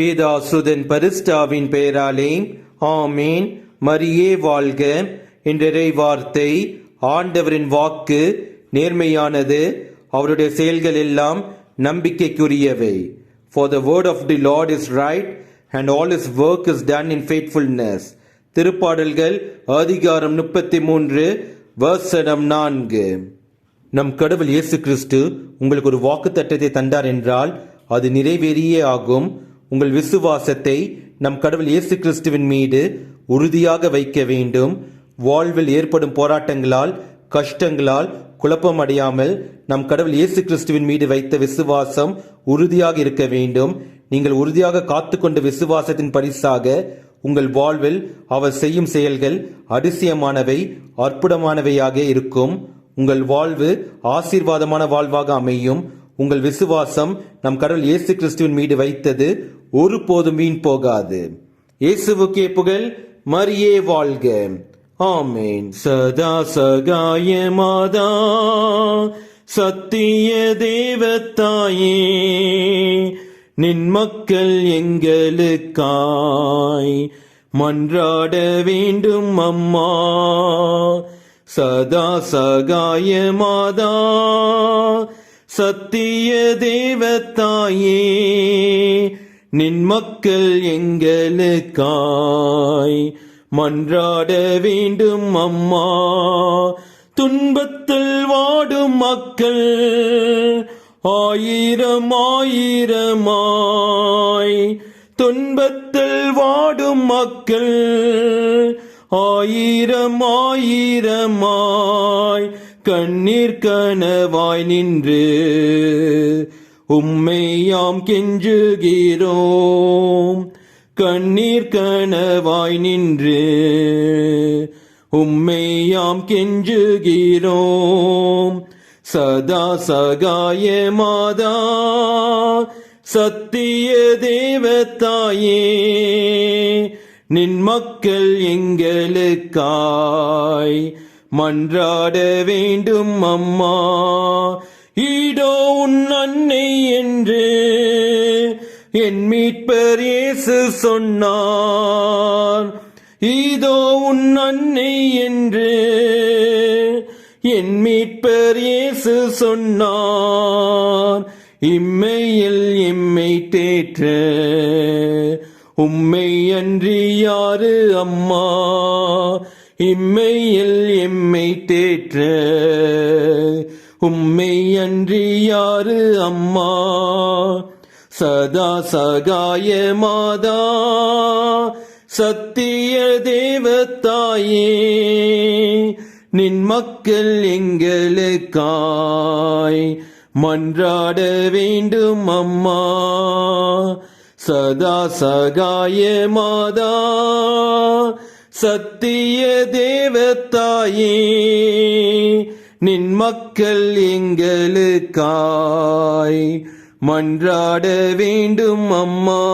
பேதாசுதன் பரிஸ்டாவின் பெயராலே ஆமேன். மரியே வாழ்க. என்றரை வார்த்தை ஆண்டவரின் வாக்கு நேர்மையானது. அவருடைய செயல்கள் எல்லாம் நம்பிக்கைக்குரியவை. For the word of the Lord is right and all is work is done in faithfulness திருப்பாடல்கள் அதிகாரம் முப்பத்தி மூன்று வசனம் நான்கு. நம் கடவுள் இயேசு கிறிஸ்து உங்களுக்கு ஒரு வாக்கு தட்டத்தை தந்தார் என்றால் அது நிறைவேறியே ஆகும். உங்கள் விசுவாசத்தை நம் கடவுள் இயேசு கிறிஸ்துவின் மீது உறுதியாக வைக்க வேண்டும். வாழ்வில் ஏற்படும் போராட்டங்களால் கஷ்டங்களால் குழப்பம் அடையாமல் நம் கடவுள் இயேசு கிறிஸ்துவின் மீது வைத்த விசுவாசம் உறுதியாக இருக்க வேண்டும். நீங்கள் உறுதியாக காத்துக்கொண்ட விசுவாசத்தின் பரிசாக உங்கள் வாழ்வில் அவர் செய்யும் செயல்கள் அதிசயமானவை அற்புதமானவையாக இருக்கும். உங்கள் வாழ்வு ஆசீர்வாதமான வாழ்வாக அமையும். உங்கள் விசுவாசம் நம் கடவுள் இயேசு கிறிஸ்துவின் மீது வைத்தது ஒருபோதும் வீண் போகாது. இயேசுவுக்கே புகழ் மரியே வாழ்க. ஆமேன். சதா சகாய மாதா சத்திய தேவத்தாயே நின் மக்கள் எங்களுக்காய். மன்றாட வேண்டும் அம்மா சதா சகாய மாதா சத்திய தேவத்தாயே நின் மக்கள் எங்களுக்காய். மன்றாட வேண்டும் அம்மா துன்பத்தில் வாடும் மக்கள். ஆயிரம் ஆயிரமாய் துன்பத்தில் வாடும் மக்கள். ஆயிரம் ஆயிரமாய் கண்ணீர் கனவாய் நின்று உம்மையாம் கெஞ்சுகிறோம். கண்ணீர் கனவாய் நின்று உம்மையாம் கெஞ்சுகிறோம். சதா சகாய மாதா சத்திய தேவத்தாயே நின் மக்கள் எங்களுக்காய். மன்றாட வேண்டும் அம்மா. ஈடோ உன் அன்னை என்று என் மீட்பர் இயேசு சொன்னார். ஈதோ உன் அன்னை என்று என் மீட்பர் இயேசு சொன்னார். இம்மையில் இம்மை தேற்ற உம்மை அன்றி யாரு அம்மா? இம்மையில் எம்மை தேற்ற உம்மை அன்றி யாரு அம்மா? சதா சகாய மாதா சத்திய தேவத்தாயே நின் மக்கள் எங்களுக்காய் மன்றாட வேண்டும் அம்மா. சதா சகாய மாதா சத்திய தேவத்தாயே நின் மக்கள் எங்களுக்காய் மன்றாட வேண்டும் அம்மா.